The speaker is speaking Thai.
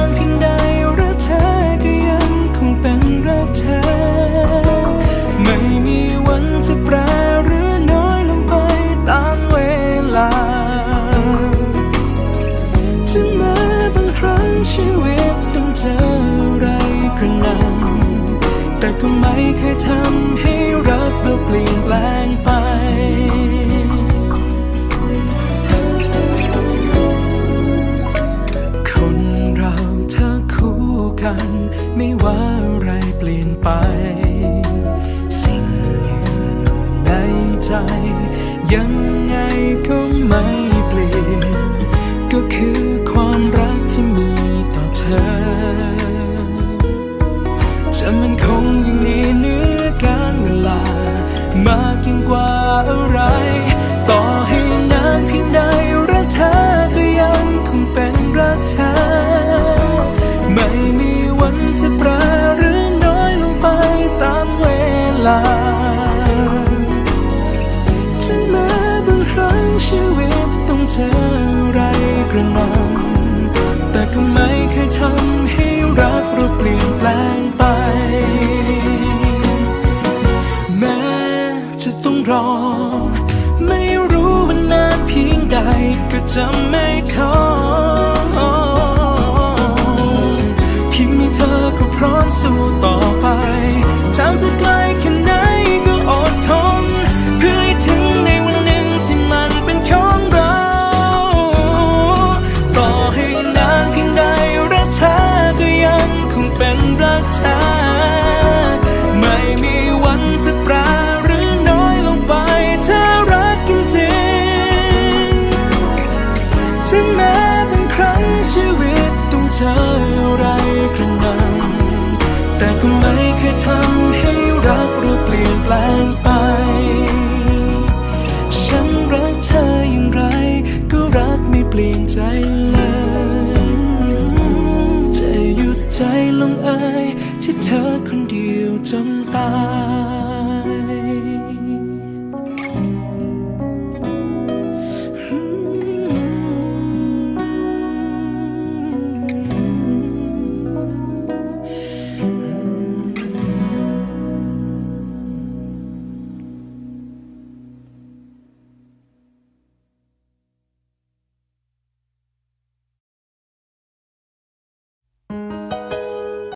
น ชีวิตต้องเจออะไรกระหนำแต่ก็ไม่เคยทำให้รักเราเปลี่ยนแปลงไปคนเราถ้าคู่กันไม่ว่าอะไรเปลี่ยนไป สิ่งหนึ่งในใจ ยังไงก็ไม่ มากยิ่งกว่าอะไร ต่อให้นานเพียงใดรักเธอก็ยังคงเป็นรักเธอ ไม่มีวันจะแปรหรือน้อยลงไปตามเวลาถึงแม้บางครั้งชีวิตต้องเจอ แต่ก็ไม่เคยทำให้รักเราเปลี่ยนแปลงไป ฉันรักเธออย่างไร ก็รักไม่เปลี่ยนใจเลยจะหยุดใจลงอายที่เธอคนเดียวจนตาย